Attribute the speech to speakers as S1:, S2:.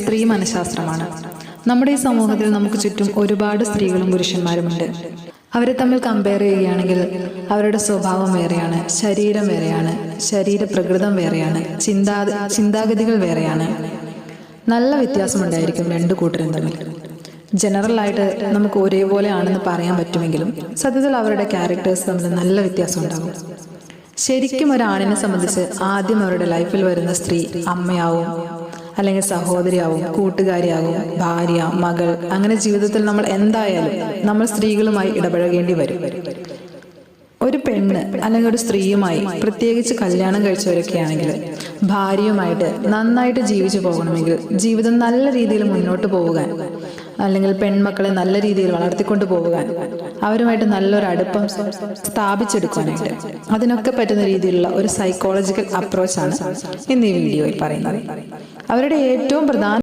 S1: സ്ത്രീ മനഃശാസ്ത്രമാണ് നമ്മുടെ ഈ സമൂഹത്തിൽ നമുക്ക് ചുറ്റും ഒരുപാട് സ്ത്രീകളും പുരുഷന്മാരുമുണ്ട്. അവരെ തമ്മിൽ കമ്പയർ ചെയ്യുകയാണെങ്കിൽ അവരുടെ സ്വഭാവം വേറെയാണ് ശരീരം വേറെയാണ് ശരീരപ്രകൃതം വേറെയാണ് ചിന്താ ചിന്താഗതികൾ വേറെയാണ്. നല്ല വ്യത്യാസമുണ്ടായിരിക്കും രണ്ടു കൂട്ടരും തമ്മിൽ. ജനറൽ ആയിട്ട് നമുക്ക് ഒരേപോലെ ആണെന്ന് പറയാൻ പറ്റുമെങ്കിലും സത്യത്തിൽ അവരുടെ ക്യാരക്ടേഴ്സ് തമ്മിൽ നല്ല വ്യത്യാസം ഉണ്ടാകും ശരിക്കും ഒരാണിനെ സംബന്ധിച്ച് ആദ്യം അവരുടെ ലൈഫിൽ വരുന്ന സ്ത്രീ അമ്മയാവും. അല്ലെങ്കിൽ സഹോദരിയാവും കൂട്ടുകാരിയാകും ഭാര്യ മകൾ അങ്ങനെ ജീവിതത്തിൽ നമ്മൾ എന്തായാലും നമ്മൾ സ്ത്രീകളുമായി ഇടപഴകേണ്ടി വരും. ഒരു പെണ്ണ് അല്ലെങ്കിൽ ഒരു സ്ത്രീയുമായി പ്രത്യേകിച്ച് കല്യാണം കഴിച്ചവരൊക്കെ ആണെങ്കിൽ ഭാര്യയുമായിട്ട് നന്നായിട്ട് ജീവിച്ചു പോകണമെങ്കിൽ ജീവിതം നല്ല രീതിയിൽ മുന്നോട്ട് പോകാൻ അല്ലെങ്കിൽ പെൺമക്കളെ നല്ല രീതിയിൽ വളർത്തിക്കൊണ്ടു പോകാൻ അവരുമായിട്ട് നല്ലൊരു അടുപ്പം സ്ഥാപിച്ചെടുക്കാനായിട്ട് അതിനൊക്കെ പറ്റുന്ന രീതിയിലുള്ള ഒരു സൈക്കോളജിക്കൽ അപ്രോച്ചാണ് ഇന്ന് ഈ വീഡിയോയിൽ പറയുന്നത്. അവരുടെ ഏറ്റവും പ്രധാന